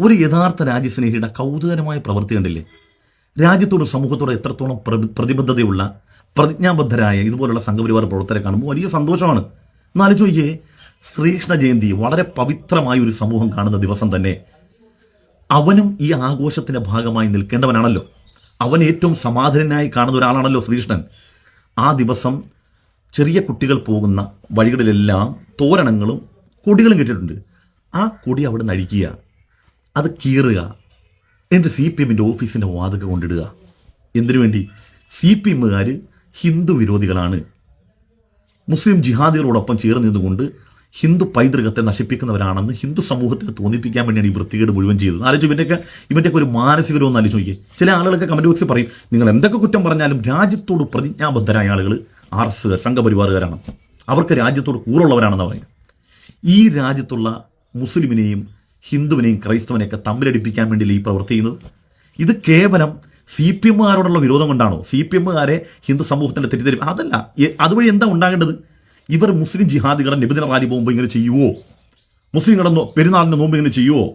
ഒരു യഥാർത്ഥ രാജ്യസ്നേഹിയുടെ കൗതുകരമായ പ്രവൃത്തി കണ്ടില്ലേ? രാജ്യത്തോടും സമൂഹത്തോടും എത്രത്തോളം പ്രതി- പ്രതിബദ്ധതയുള്ള പ്രതിജ്ഞാബദ്ധരായ ഇതുപോലുള്ള സംഘപരിവാർ പ്രവർത്തകരെ കാണുമ്പോൾ വലിയ സന്തോഷമാണ്. എന്നാലോചിച്ച് നോക്കിയേ ശ്രീകൃഷ്ണ ജയന്തി വളരെ പവിത്രമായ ഒരു സമൂഹം കാണുന്ന ദിവസം തന്നെ അവനും ഈ ആഘോഷത്തിന്റെ ഭാഗമായി നിൽക്കേണ്ടവനാണല്ലോ. അവൻ ഏറ്റവും സമാധാനനായി കാണുന്ന ഒരാളാണല്ലോ ശ്രീകൃഷ്ണൻ. ആ ദിവസം ചെറിയ കുട്ടികൾ പോകുന്ന വഴികളിലെല്ലാം തോരണങ്ങളും കൊടികളും കിട്ടിയിട്ടുണ്ട്. ആ കൊടി അവിടെ നിന്ന് അഴിക്കുക. അത് കീറുക. എന്നിട്ട് സി പി എമ്മിന്റെ ഓഫീസിന്റെ വാതക കൊണ്ടിടുക. എന്തിനു വേണ്ടി? സി പി എമ്മുകാർ ഹിന്ദു വിരോധികളാണ്. മുസ്ലിം ജിഹാദികളോടൊപ്പം ചേർന്ന് നിന്നുകൊണ്ട് ഹിന്ദു പൈതൃകത്തെ നശിപ്പിക്കുന്നവരാണെന്ന് ഹിന്ദു സമൂഹത്തിന് തോന്നിപ്പിക്കാൻ വേണ്ടിയാണ് ഈ വൃത്തികേട് മുഴുവൻ ചെയ്തത്. ആലോചിച്ച് ഇവന്റെയൊക്കെ ഇവന്റെയൊക്കെ ഒരു മാനസിക എന്ന് ആലോചിച്ച് നോക്കിയേ. ചില ആളുകളൊക്കെ കമന്റ് ബോക്സിൽ പറയും നിങ്ങൾ എന്തൊക്കെ കുറ്റം പറഞ്ഞാലും രാജ്യത്തോട് പ്രതിജ്ഞാബദ്ധരായ ആളുകൾ ആർ എസ് സംഘപരിവാറുകാരാണ്. അവർക്ക് രാജ്യത്തോട് കൂറുള്ളവരാണെന്ന് പറയും ഈ രാജ്യത്തുള്ള മുസ്ലിമിനെയും ഹിന്ദുവിനെയും ക്രൈസ്തവനെയൊക്കെ തമ്മിലടിപ്പിക്കാൻ വേണ്ടിയില്ല ഈ പ്രവൃത്തി ചെയ്യുന്നത്? ഇത് കേവലം സി പി എമ്മുകാരോടുള്ള വിരോധം കൊണ്ടാണോ? സി പി എമ്മുകാരെ ഹിന്ദു സമൂഹത്തിന്റെ തെറ്റിദ്ധരി അതല്ല. അതുവഴി എന്താ ഉണ്ടാകേണ്ടത്? ഇവർ മുസ്ലിം ജിഹാദികളെ നിബിധന റാലി പോകുമ്പോൾ ഇങ്ങനെ ചെയ്യുവോ? മുസ്ലിങ്ങളുടെ പെരുന്നാളിന്റെ നോമ്പ് ഇങ്ങനെ ചെയ്യുവോ?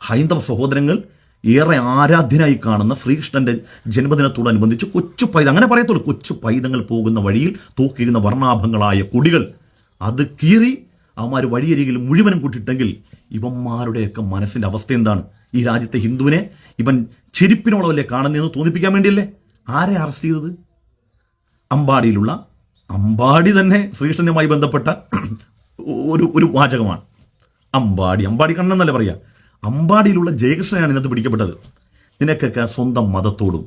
ഹൈന്ദവ സഹോദരങ്ങൾ ഏറെ ആരാധ്യനായി കാണുന്ന ശ്രീകൃഷ്ണന്റെ ജന്മദിനത്തോടനുബന്ധിച്ച് കൊച്ചു പൈത അങ്ങനെ പറയത്തുള്ളൂ. കൊച്ചു പൈതങ്ങൾ പോകുന്ന വഴിയിൽ തൂക്കിയിരുന്ന വർണാഭങ്ങളായ കൊടികൾ. അത് കീറി അവന്മാർ വഴിയരികിൽ മുഴുവനും കൂട്ടിയിട്ടെങ്കിൽ ഇവന്മാരുടെയൊക്കെ മനസ്സിന്റെ അവസ്ഥ എന്താണ്? ഈ രാജ്യത്തെ ഹിന്ദുവിനെ ഇവൻ ചെരിപ്പിനോളമല്ലേ കാണുന്നതെന്ന് തോന്നിപ്പിക്കാൻ വേണ്ടിയല്ലേ? ആരെ അറസ്റ്റ് ചെയ്തത്? അമ്പാടിയിലുള്ള അമ്പാടി തന്നെ ശ്രീകൃഷ്ണനുമായി ബന്ധപ്പെട്ട ഒരു ഒരു വാചകമാണ്. അമ്പാടി അമ്പാടി കണ്ണെന്നല്ലേ പറയാ. അമ്പാടിയിലുള്ള ജയകൃഷ്ണനാണ് ഇന്നത്തെ പിടിക്കപ്പെട്ടത്. നിനക്കൊക്കെ സ്വന്തം മതത്തോടും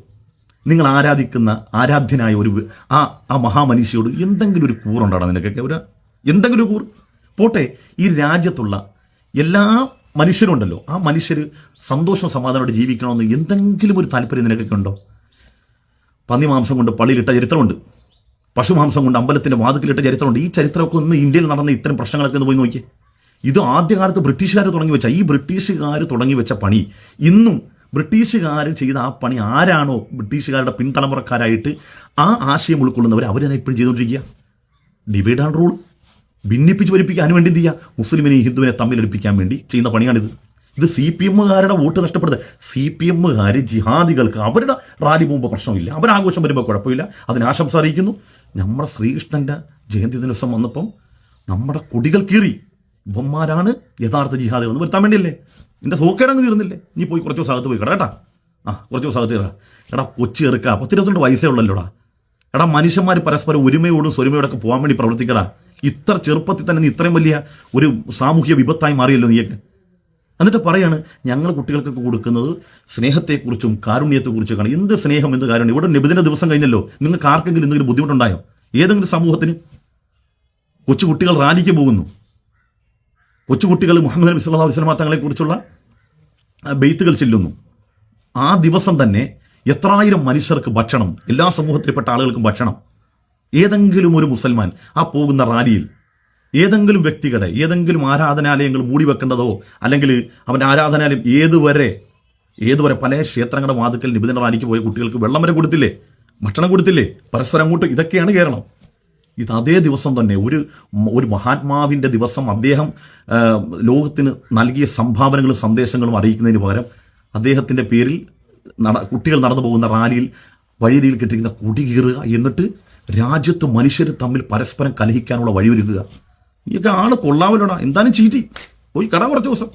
നിങ്ങൾ ആരാധിക്കുന്ന ആരാധ്യനായ ഒരു ആ ആ മഹാമനുഷ്യയോട് എന്തെങ്കിലും ഒരു കൂറുണ്ടാടാ നിനക്കൊക്കെ. ഒരു എന്തെങ്കിലും ഒരു കൂർ പോട്ടെ ഈ രാജ്യത്തുള്ള എല്ലാ മനുഷ്യരുണ്ടല്ലോ. ആ മനുഷ്യർ സന്തോഷം സമാധാനമായിട്ട് ജീവിക്കണമെന്ന് എന്തെങ്കിലും ഒരു താല്പര്യം നിനക്കൊക്കെ ഉണ്ടോ പന്നി മാംസം കൊണ്ട് പള്ളിയിലിട്ട ചരിത്രമുണ്ട്. പശുമാംസം കൊണ്ട് അമ്പലത്തിന്റെ വാതിക്കലിട്ട ചരിത്രമുണ്ട്. ഈ ചരിത്രമൊക്കെ ഒന്ന് ഇന്ത്യയിൽ നടന്ന ഇത്തരം പ്രശ്നങ്ങളൊക്കെ ഒന്ന് പോയി നോക്കി ഇത് ആദ്യകാലത്ത് ബ്രിട്ടീഷുകാർ തുടങ്ങി വെച്ച ഈ ബ്രിട്ടീഷുകാർ തുടങ്ങി വെച്ച പണി ഇന്നും ബ്രിട്ടീഷുകാർ ചെയ്ത ആ പണി ആരാണോ ബ്രിട്ടീഷുകാരുടെ പിൻതലമുറക്കാരായിട്ട് ആ ആശയം ഉൾക്കൊള്ളുന്നവർ അവരെന്നെ ഇപ്പോഴും ചെയ്തുകൊണ്ടിരിക്കുക. ഡിവൈഡ് ആൻഡ് റൂൾ ഭിന്നിപ്പിച്ച് ഭരിപ്പിക്കാൻ വേണ്ടി എന്ത് ചെയ്യുക മുസ്ലിമിനെയും ഹിന്ദുവിനെ തമ്മിലടിപ്പിക്കാൻ വേണ്ടി ചെയ്യുന്ന പണിയാണിത്. ഇത് സി പി എമ്മുകാരുടെ വോട്ട് നഷ്ടപ്പെടുന്നത്. സി പി എമ്മുകാർ ജിഹാദികൾക്ക് അവരുടെ റാലി പോകുമ്പോൾ പ്രശ്നമില്ല. അവരാഘോഷം വരുമ്പോൾ കുഴപ്പമില്ല. അതിന് ആശംസ അറിയിക്കുന്നു നമ്മുടെ ശ്രീകൃഷ്ണന്റെ ജയന്തി ദിവസം വന്നപ്പം നമ്മുടെ കൊടികൾ കീറി. ഇവന്മാരാണ് യഥാർത്ഥ ജിഹാദികൾ എന്ന് വരുത്താൻ വേണ്ടിയല്ലേ? നിന്റെ സോക്കേടങ്ങ് തീർന്നില്ലേ? നീ പോയി കുറച്ച് ദിവസം അകത്ത് പോയി കേട്ടോ. ആ കുറച്ച് ദിവസം അകത്ത് കയറാ എടാ കൊച്ചി ഇറക്കുക പത്തിരുപത്തിരണ്ട് വയസ്സേ ഉള്ളല്ലോടാ. എടാ മനുഷ്യന്മാർ പരസ്പരം ഒരുമയോടും സ്വരുമയോടൊക്കെ പോകാൻ വേണ്ടി പ്രവർത്തിക്കടാ. ഇത്ര ചെറുപ്പത്തിൽ തന്നെ നീ ഇത്രയും വലിയ ഒരു സാമൂഹ്യ വിപത്തായി മാറിയല്ലോ നീയൊക്കെ. എന്നിട്ട് പറയാണ് ഞങ്ങൾ കുട്ടികൾക്കൊക്കെ കൊടുക്കുന്നത് സ്നേഹത്തെക്കുറിച്ചും കാരുണ്യത്തെക്കുറിച്ചൊക്കെയാണ്. എന്ത് സ്നേഹം എന്ത് കാരുണ്യം? ഇവിടെ നിബിദിന ദിവസം കഴിഞ്ഞല്ലോ. നിങ്ങൾക്ക് ആർക്കെങ്കിലും എന്തെങ്കിലും ബുദ്ധിമുട്ടുണ്ടായോ? ഏതെങ്കിലും സമൂഹത്തിന്? കൊച്ചു കുട്ടികൾ റാലിക്ക് പോകുന്നു. കൊച്ചുകുട്ടികൾ മുഹമ്മദ് നബി സല്ലല്ലാഹു അലൈഹി വസല്ലമ തങ്ങളെ കുറിച്ചുള്ള ബെയ്ത്തുകൾ ചെല്ലുന്നു. ആ ദിവസം തന്നെ എത്രായിരം മനുഷ്യർക്ക് ഭക്ഷണം എല്ലാ സമൂഹത്തിൽപ്പെട്ട ആളുകൾക്കും ഭക്ഷണം. ഏതെങ്കിലും ഒരു മുസൽമാൻ ആ പോകുന്ന റാലിയിൽ ഏതെങ്കിലും വ്യക്തികളെ ഏതെങ്കിലും ആരാധനാലയങ്ങൾ മൂടി വെക്കേണ്ടതോ അല്ലെങ്കിൽ അവന്റെ ആരാധനാലയം ഏതുവരെ ഏതുവരെ പല ക്ഷേത്രങ്ങളുടെ വാതുക്കൽ നിബിധന റാലിക്ക് പോയ കുട്ടികൾക്ക് വെള്ളം വരെ കൊടുത്തില്ലേ? ഭക്ഷണം കൊടുത്തില്ലേ? പരസ്പരം അങ്ങോട്ട് ഇതൊക്കെയാണ് കേരളം. ഇത് അതേ ദിവസം തന്നെ ഒരു ഒരു മഹാത്മാവിന്റെ ദിവസം അദ്ദേഹം ലോകത്തിന് നൽകിയ സംഭാവനകളും സന്ദേശങ്ങളും അറിയിക്കുന്നതിന് പകരം അദ്ദേഹത്തിന്റെ പേരിൽ നട കുട്ടികൾ നടന്നു പോകുന്ന റാലിയിൽ വഴിയിൽ കെട്ടിരിക്കുന്ന കൊടി കീറുക എന്നിട്ട് രാജ്യത്ത് മനുഷ്യർ തമ്മിൽ പരസ്പരം കലഹിക്കാനുള്ള വഴിയൊരുക്കുക. ഇതൊക്കെ ആൾ കൊള്ളാമല്ലോടാ. എന്തായാലും ചീറ്റി. പോയി കട കുറച്ച് ദിവസം.